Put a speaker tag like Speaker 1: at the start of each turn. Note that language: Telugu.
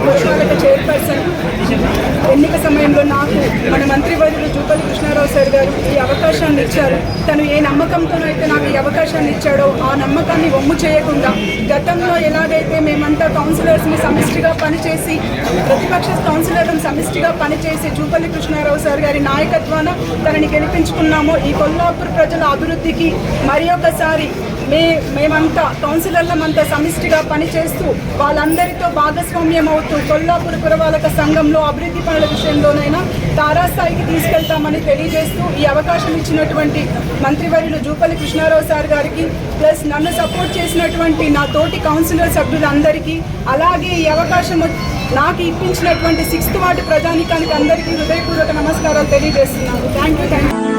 Speaker 1: Municipal chairperson. ఎన్నిక సమయంలో నాకు మన మంత్రివర్యులు జూపల్లి కృష్ణారావు సార్ గారు ఈ అవకాశాన్ని ఇచ్చారు. తను ఏ నమ్మకంతోనైతే నాకు ఈ అవకాశాన్ని ఇచ్చాడో ఆ నమ్మకాన్ని వమ్ము చేయకుండా గతంలో ఎలాగైతే మేమంతా కౌన్సిలర్స్ని సమిష్టిగా పనిచేసి ప్రతిపక్ష కౌన్సిలర్లను సమిష్టిగా పనిచేసి జూపల్లి కృష్ణారావు సార్ గారి నాయకత్వాన తనని గెలిపించుకున్నామో ఈ కొల్లాపూర్ ప్రజల అభివృద్ధికి మరి ఒకసారి మే మేమంతా కౌన్సిలర్లమంతా సమిష్టిగా పనిచేస్తూ వాళ్ళందరితో భాగస్వామ్యం అవుతూ కొల్లాపూర్ పురపాలక సంఘంలో అభివృద్ధి పనుల విషయంలోనైనా తారాస్థాయికి తీసుకెళ్తామని తెలియజేస్తూ ఈ అవకాశం ఇచ్చినటువంటి మంత్రివర్యులు జూపల్లి కృష్ణారావు సార్ గారికి ప్లస్ నన్ను సపోర్ట్ చేసినటువంటి నా తోటి కౌన్సిలర్ సభ్యులందరికీ అలాగే ఈ అవకాశం నాకు ఇప్పించినటువంటి సిక్స్త్ వార్డు ప్రజానికానికి అందరికీ హృదయపూర్వక నమస్కారాలు తెలియజేస్తున్నాను. Thank you thank you.